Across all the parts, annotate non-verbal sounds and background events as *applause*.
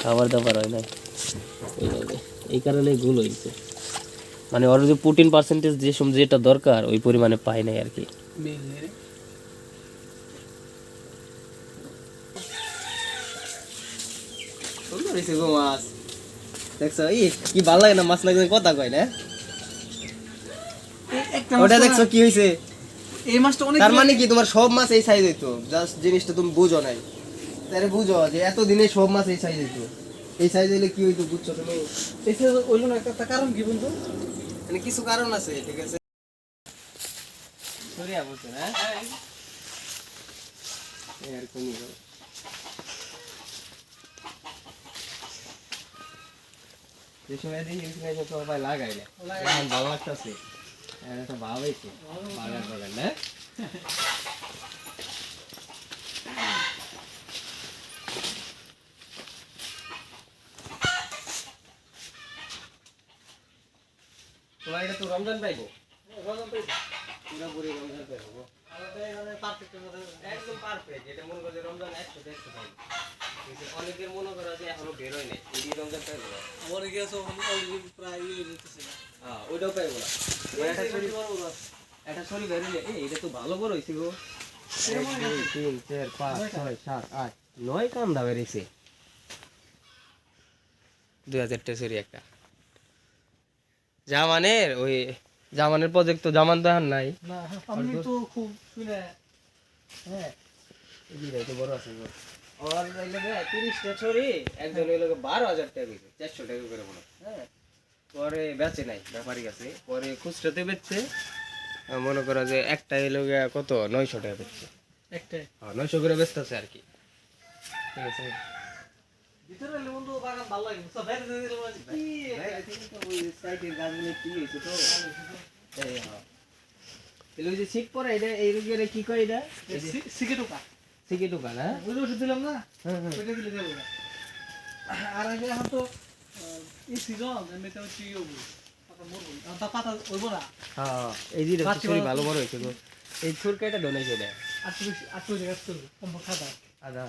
খাবার দাবার হয় না এই কারণে গুলো হয়েছে। মানে ওর যে প্রোটিন পার্সেন্টেজ যে সম যেটা দরকার ওই পরিমাণে পায় নাই আর কি। সুন্দর হয়েছে গো মাছ। দেখছ ই কি ভালো লাগে না মাছ লাগে কথা কয় না? ওটা দেখছ কি হয়েছে? এই মাছটা অনেক তার মানে কি তোমার সব মাছ এই সাইজ হইতো জাস্ট জিনিসটা তুমি বুঝো নাই। তাহলে বুঝো যে এত দিনে সব মাছ এই সাইজ হইতো এই সাইজ হইলে কি হইতো বুঝছ তুমি? এসে ওইল না একটা কারণ কি বন্ধু? মানে কিছু কারণ আছে ঠিক আছে? সরিয়া বলছো না এরকমই। যে সময় সময় সবাই লাগাই না এখন ভালো লাগতেছে। একটা ভাব হয়েছে বাগান বাগান না এটা রমজান পাইবো পুরোপুরি রমজান পাইবো একদম পারফেক্ট এটা মনে করছে রমজান একশো একশো পাইবো অনেকের মনে করা যে এখনও বেরোয় নাই এটি রমজান পাইবো না। মরে গেছে প্রায় ইয়ে যেতেছে না হ্যাঁ ওইটাও পাইবো না। বেরোলে এই এটা তো ভালো হয়েছে গো। তিন চার পাঁচ ছয় সাত আট নয় কাম দা বেরিয়েছে দুই হাজার ছড়ি একটা। জামানের ওই জামানের প্রজেক্ট তো জামান তো এখন নাই। না আমি তো খুব শুনে হ্যাঁ। এদিকে তো বড় আছে আর তিরিশটা ছড়ি একজন বারো হাজার টাকা চারশো টাকা করে বলো হ্যাঁ। পরে বেচে নাই ব্যাপারী কাছে পরে খুচরাতে বেচছে। মনে করো যে একটা এলো গিয়া কত? নয়শো টাকা বেচছে। একটাই। হ্যাঁ নয়শো করে বেচতেছে আর কি। ঠিক আছে? ভিতরে এলে বন্ধু বাগান ভালো লাগে বুঝছ? বাইরে দিয়ে দিলে মনে কি? বাইরে থেকে তো ওই সাইডের গাছগুলো কি হয়েছে তো। এই হ্যাঁ। তাহলে ওই যে শীত পরে এটা এই রোগের কি কয় এটা? সিকে ঢোকা শিখে দোকান হ্যাঁ ওই ওষুধ দিলাম না? হ্যাঁ হ্যাঁ। ওইটা দিলে যাব না। আর আগে এখন তো এই সিজন এমনিতে হচ্ছে ইয়ে হব। পাতা মরবো। না। হ্যাঁ এই যে ভালো- বড় হয়েছে গো। এই ছুরকাটা ডোনাইছে এটা। বেশি আটশো টাকা করব কম খাতা আদা।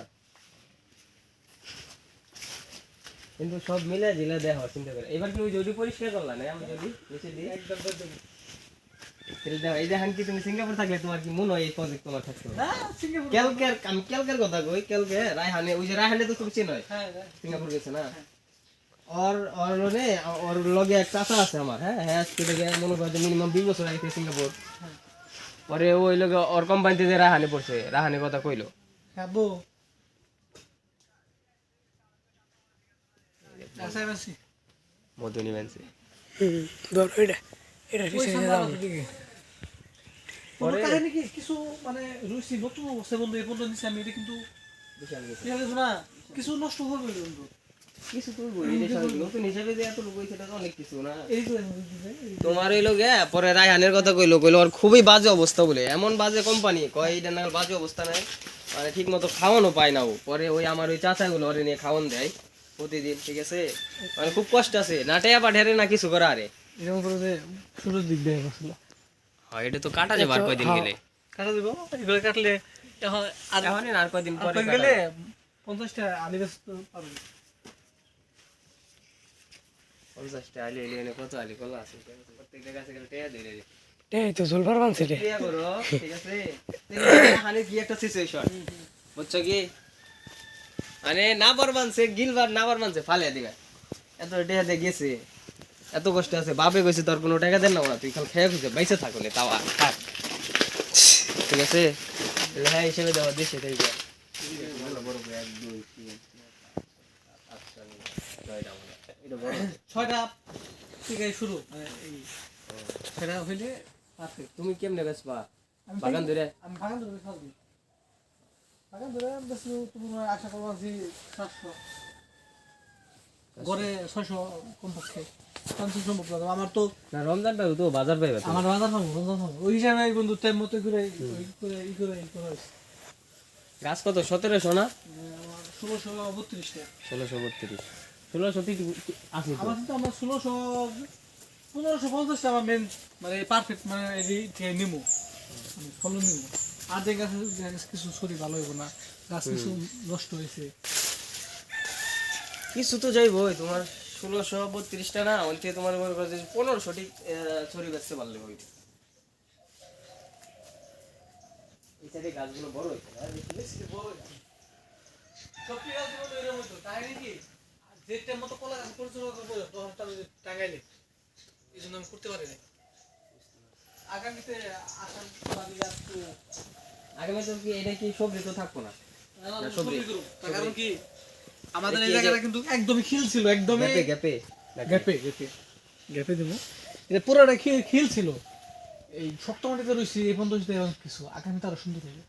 কিন্তু সব মিলে জিলে দেওয়া হয় চিন্তা করে। এবার কি ওই যদি পরিষ্কার করলা না? আমি যদি নিচে দিয়ে একদম এই যে হাঙ্কি তুমি সিঙ্গাপুর থাকলে তোমার কি মনে হয় এই প্রজেক্ট তোমার থাকতো না আমি ক্যালকের কথা কই ক্যালকে রায়হানে ওই যে রায়হানে তো তুমি চিনোই। হ্যাঁ হ্যাঁ। সিঙ্গাপুর গেছে না? ওর ওর লগে ওর লগে এক চাচা আছে আমার হ্যাঁ? হ্যাঁ আজকে থেকে মনে করো মিনিমাম দুই বছর আগে সিঙ্গাপুর। হ্যাঁ। পরে ওই লগে ওর কোম্পানিতে যে রাহানে পড়ছে রাহানে কথা কইলো। খাব কাহিনী কি? কিছু মানে রুচি নতুন অবস্থা বন্ধু এই পর্যন্ত নিচ্ছে আমি এটা কিন্তু বিশাল কিছু ঠিক আছে না কিছু নষ্ট হবে বন্ধু। কিছু তো বলি নতুন হিসাবে যে এত লোক হয়েছে অনেক কিছু না? এই তো আমি বুঝতেছি, এই তোমার হইল গে পরে রায়হানের কথা কইলো কইলো ওর খুবই বাজে অবস্থা বলে। এমন বাজে কোম্পানি কয় এটা না বাজে অবস্থা নাই। মানে ঠিক মতো খাওয়ানো পায় না ও। পরে ওই আমার ওই চাচাগুলো ওরে নিয়ে খাওয়ান দেয়। প্রতিদিন ঠিক আছে? মানে খুব কষ্ট আছে। নাটেয়া পাঠারে না কিছু করা আরে। এরকম করে যে শুরুর দিক দিয়ে বসল। হয় এটা তো কাটা যাবে আর কয়দিন গেলে। কাটা দিব এগুলো কাটলে এখন আর এখন আর কয়দিন পরে গেলে পঞ্চাশটা আলি বেশ পাবে। পঞ্চাশটা আলি এলি এনে কত আলি কলা আছে? প্রত্যেকটা গাছে গেলে টেয়া দিয়ে দেবে এই তো জলবার বানছে রে। ঠিক আছে? *laughs* হানি কি একটা সিচুয়েশন বুঝছ কি? মানে না বার মানছে গিলবার না বার মানছে ফালিয়া দিবে। এত টেয়া দিয়ে গেছে এত কষ্ট আছে বাপে কইছে তোর কোনো টাকা দেন না ওরা তুই খাল খেয়ে খুঁজে বাইসে থাকো নে তাও থাক। ঠিক আছে? তাহলে হ্যাঁ হিসেবে দেওয়া দিচ্ছে তাই হয়। ছয়টা থেকে শুরু। মানে এই সেটা হইলে তুমি কেমনে আমি বাগান ধরে? আমি বাগান ধরে বাগান ধরে বেশি তোমার আশা করব যে সাতশো। গড়ে ছয়শো কমপক্ষে পঞ্চাশ সম্ভব না। আমার তো না রমজান পাইবো তো বাজার পাইবে আমার বাজার পাবো রমজান পাবো। ওই হিসাবে বন্ধু টাইম মতো করে ই করে ই করে গাছ কত? সতেরোশো না? ষোলোশো বত্রিশটা ষোলোশো বত্রিশ। ষোলোশো তো আমার কিন্তু আমার ষোলোশো পনেরোশো পঞ্চাশটা আমার মেন মানে পারফেক্ট মানে নিমো। ফলন নিমো। আর যে গাছ কিছু শরীর ভালো হইব না গাছ কিছু নষ্ট হয়েছে কিছু তো যাইবই তোমার ষোলোশো বত্রিশটা না ওইতে তোমার মনে করো যে পনেরোশো ছড়ি বেচতে পারলে হইবে এই গাছগুলো বড় না বেশি বড় না। সবজি গাছগুলো তো এরকম হতো, তাই নাকি? যেটার মতো কলা গাছ পরিচালনা করব, টাঙ্গাইলে। এই জন্য আমি করতে পারি নাই। আগামীতে আসাম বাড়ি গাছ তো- আগামী তো কি এটা কি সবজি তো থাকব না? না, না, না, সবজি সবজি। করুক। তার কারণ কি? আমাদের এই কি এই যে- জায়গাটা কিন্তু একদমই খিল ছিল একদমই গ্যাপে গ্যাপে গ্যাপে। গ্যাপে গ্যাপে। দেবো। এটা পুরোটা খিল খিল ছিল। এই শক্ত মাটিতে রয়েছে এই পর্যন্ত যদি এরকম কিছু। আগামীতে আরও সুন্দর হবে।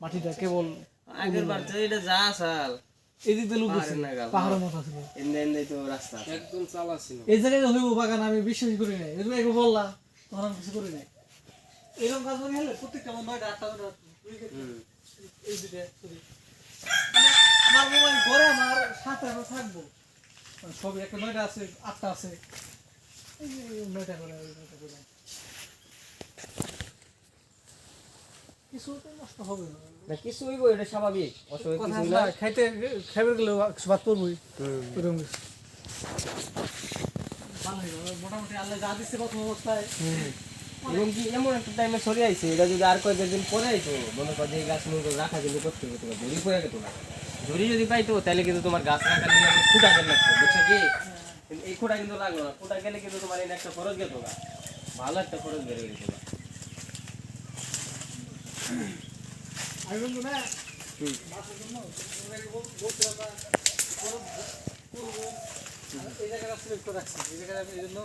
মাটিটা কেবল আগের বার তো এটা যা আসাল। এই দিক দিয়ে লুক পাহাড়ের নাগাল, পাহাড়ের মতো ছিল এমনি এমনি তো রাস্তা আছে। একদম চালা ছিল। এই জায়গায় হইব বাগান আমি বিশ্বাস করি নাই। এরকম বললাম তখন কিছু করি নাই। এরকম কাজ করি হলে প্রত্যেকটা আটটা হুম। এই দুইটা মানে আমার মোবাইল ঘরে আমার সাথে আমরা থাকব। মানে সবই একটা নয়টা আছে আটটা আছে। নয়টা করে নয়টা করে। কিছু তো নষ্ট হবে না। না কিছু হইব এটা স্বাভাবিক। অসুবিধা কিছু না না, খাইতে খাইবে গেলে কিছু বাদ কিছু। মোটামুটি আল্লাহ যা দিচ্ছে প্রথম অবস্থায়। এবং কি এমন একটা টাইমে সরে আইছে এটা যদি আর কয়েকদিন পরে আইতো মনে কর যে গাছ মনে করো রাখা কিন্তু করতে হতো না ঝুড়ি পড়ে গেতো না। ঝুড়ি যদি পাইতো তাহলে কিন্তু তোমার গাছ রাখার নিয়ে খুঁটা গেলে লাগতো বুঝছ কি? এই খুঁটা কিন্তু লাগল না খুঁটা গেলে কিন্তু তোমার এনে একটা খরচ গেতো না। ভালো একটা খরচ বেড়ে গেছিল না। তোমরা। আর এই জায়গাটা সিলেক্ট করে রাখছি এই জায়গাটা এই জন্য?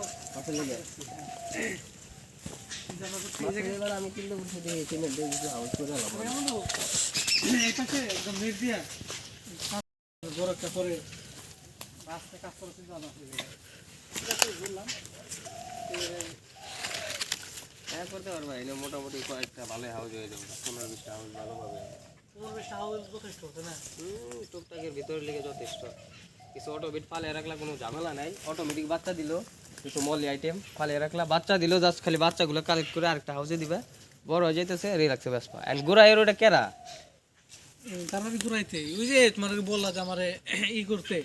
হ্যাঁ করতে এনে মোটামুটি কয়েকটা ভালো হাউস হয়ে যাবে পনেরো বিশটা হাউস যথেষ্ট হচ্ছে না টুকটাকের ভিতরে লেগে যথেষ্ট কিছু অটোমেটিক ফালে রাখলা কোনো ঝামেলা নাই অটোমেটিক বাচ্চা দিল কিছু মলি আইটেম ফালে রাখলা। বাচ্চা দিল জাস্ট খালি বাচ্চাগুলো কালেক্ট করে আরেকটা হাউসে দিবে। বড় হয়ে যাইতেছে রিল্যাক্সে ব্যস্ত। এন্ড গোড়া এর ওটা কেরা? তারপরে ঘুরাইতে ওই যে তোমার বললা যে আমারে ই করতে।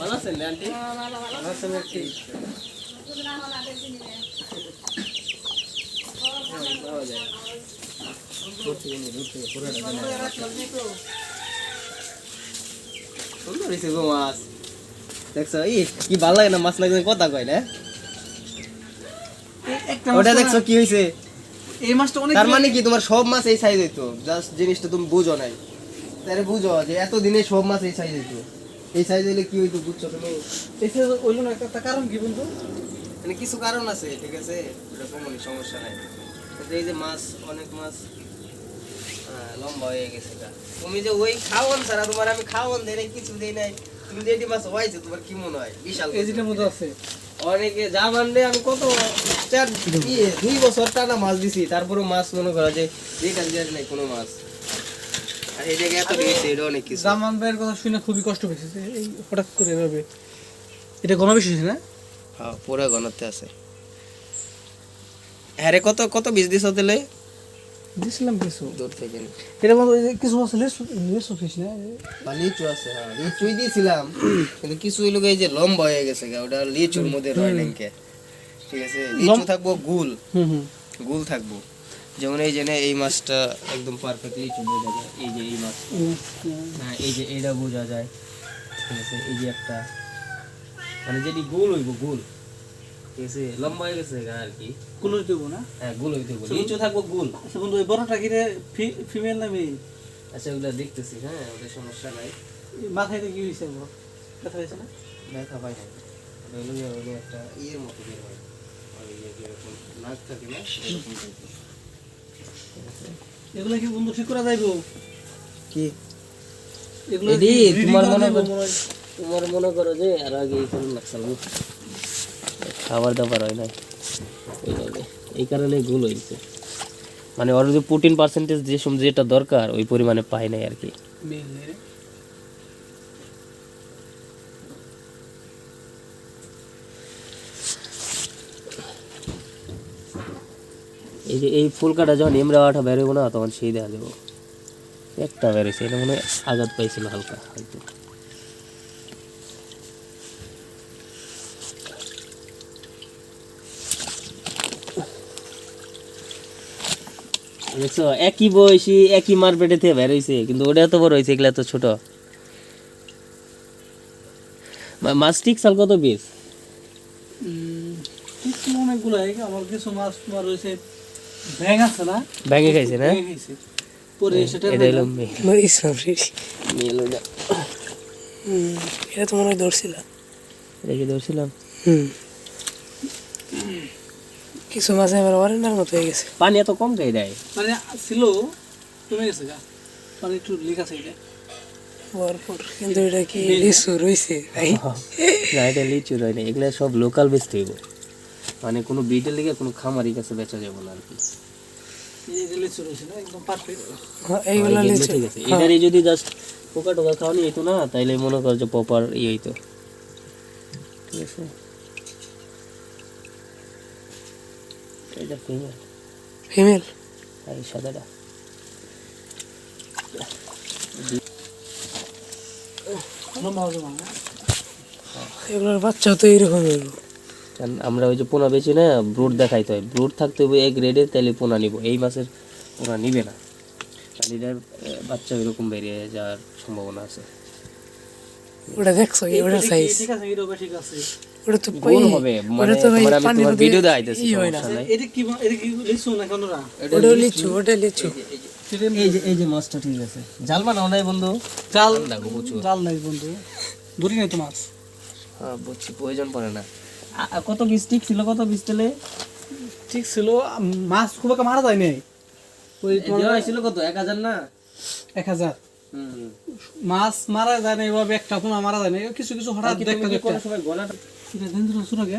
ভালো আছেন আন্টি? ভালো আছেন আন্টি সুন্দর হয়েছে গো মাছ। দেখছ ই কি ভালো লাগে না মাছ লাগবে কথা কয় না? ওটা দেখছ কি হয়েছে এই মাছটা অনেক তার মানে কি তোমার সব মাছ এই সাইজ হইতো? জাস্ট জিনিসটা তুমি বুঝো নাই। তাহলে বুঝো যে এত দিনে সব মাছ এই সাইজ হইতো। এই সাইজ হইলে কি হইতো বুঝছ তুমি? এসে ওইলো না একটা কারণ কি বন্ধু? মানে কিছু কারণ আছে ঠিক আছে? কমনি সমস্যা নাই। এই যে মাছ অনেক মাছ। লম্বা হয়ে গেছে তুমি যে ওই খাওয়ান ছাড়া তোমার আমি খাওয়ান দেই নাই কিছু দেই নাই। তুমি যে এটি মাছ হয়েছে তোমার কি মনে হয়? বিশাল মধ্যে আছে। অনেকে যা মানলে আমি কত চার ইয়ে, দুই বছর টানা মাছ দিছি। তারপরে মাছ মনে করো যে নাই কোনো মাছ। আর এই জায়গায় এত দিয়েছে এটা অনেক কিছু। জামান ভাইয়ের কথা শুনে খুবই কষ্ট পেয়েছে এই হঠাৎ করে এভাবে। এটা গণবিশ্বাস না? হ্যাঁ পুরো ঘনত্বে আছে। হ্যাঁ রে কত কত বীজ দিছ তেলে দিয়েছিলাম কিছু। দূর থেকে। এটা কিছু লেসু লেসু ফিস না? বা লিচু আছে হ্যাঁ লিচুই দিয়েছিলাম কিন্তু কিছু লোক এই যে লম্বা হয়ে গেছে গা, ওটা লিচুর মধ্যে রয় নাকি ঠিক আছে লিচু থাকব গুল। হুম হুম। গুল থাকব। যেমন এই যে এই মাছটা একদম পারফেক্ট লিচু বোঝা যায় এই যে এই মাছ। হ্যাঁ এই যে এইটা বোঝা যায়। ঠিক আছে এই যে একটা। মানে যেটি গোল হইব গোল। লম্বা হয়ে গেছে আর কি। কোনো দেবো না? হ্যাঁ গোল হইতে গোল থাকব গোল। আচ্ছা বন্ধু এই বড়টা কি ফিমেল না মেয়ে আচ্ছা ওগুলা দেখতেছি হ্যাঁ ওদের সমস্যা নাই। মাথায় কি হয়েছে বড় হয়েছে না? দেখা পাই না ওটা হলো একটা ইয়ের মতো বের হয়। ওই ইয়ে যেরকম নাক থাকে না এরকম এগুলো কি বন্ধু ঠিক করা যাইবো? কি? এগুলো তোমার মনে কর-? তোমার মনে করো যে আর আগে এই করুন খাবার দাবার হয় না এই কারণে গুলো হয়েছে। মানে ওর যে প্রোটিন পার্সেন্টেজ যে সম যেটা দরকার ওই পরিমাণে পায় নাই আর কি। এই যে এই ফুলকাটা যখন এমরা আঠা বেরোবো না তখন সেই দেখা যাব একটা বেরিয়েছে এটা মনে হয় আঘাত পাইছিল হালকা হয়তো দেখছ? একই বয়সী একই মারপেটে থেকে বের হয়েছে কিন্তু ওটা এত বড় হয়েছে এগুলা তো ছোট। মা- মাছ ঠিক সাল কত পিস? অনেকগুলো আমার কিছু মাছ তোমার রয়েছে ব্যাং আছে না? খাইছে না? খাইছে। পরে সেটা এটা হলো নো তো মনে হয় ধরছিলাম? হুম। কিছু মাছ এবার অরেন্ডার মতো হয়ে গেছে। পানি এত কম খাই দেয় মানে ছিল কমে গেছে গা। মানে একটু লিক আছে এটা ভরপুর কিন্তু এটা কি লিচু না এটা লিচু রয় না এগুলো সব লোকাল বেচতে হইব মানে কোনো বিটের লিগে কোনো খামারি কাছে বেচা যাবে না আর কি। হ্যাঁ, এইগুলো লিচু। ঠিক আছে। এটারই যদি জাস্ট পোকা টোকা খাওয়ানি হইতো না তাইলে মনে কর যে প্রপার ই হইতো ঠিক আছে। এটা ফিমেল ফিমেল এই সাদাটা। এগুলোর বাচ্চাও তো এইরকম হইব। কারণ আমরা ওই যে পোনা বেচি না ব্রুড দেখাইতে হয়। ব্রুড থাকতে হবে এক গ্রেডের তাইলে পোনা নিব। এই মাসের পোনা নিবে না। কারণ এটার বাচ্চা এরকম বেরিয়ে যাওয়ার সম্ভাবনা আছে। ওটা দেখছ ওটা সাইজ ঠিক আছে ঠিক আছে। ওটা তো গোল হবে মানে ওটা তো ভাই তোমার আমি তোমার ভিডিও দেখাইতেছি ই হয় না। সমস্যা নাই। এটা কি এটা কি লিচু না কেন ওটা লিচু। ওটা লিচু। এই যে এই যে মাছটা ঠিক আছে। জাল বানাও নাই বন্ধু। জাল লাগো প্রচুর। জাল নাই বন্ধু। ধরি নাই তো মাছ। হ্যাঁ বুঝছি প্রয়োজন পড়ে না। আ- আ, কত বিশ ঠিক ছিল কত বিশ তেলে? ঠিক ছিল মাছ খুব একটা মারা যায় নাই। ওই দেওয়া হয়েছিল কত? এক হাজার না? এক হাজার। হুম মাছ মারা যায় না এভাবে একটা মারা যায় না কিছু কিছু হঠাৎ দেখতে এটা দিন ছোট গে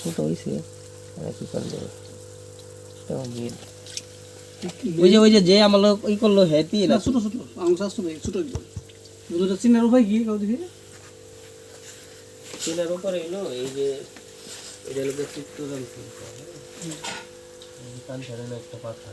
ছোট হয়েছে আর কি করলে এটাও মিল। ওই যে ওই যে যে আমার লোক ওই করল হ্যাপি না ছোট ছোট। আঙুল চাষ তো ছোট একদম বুঝলে চিনার উপায় কি? কাউ দেখি। চুলের উপরে এলো এই যে এটা লোকের চিত্তরণ কান ছাড়ে একটা পাখা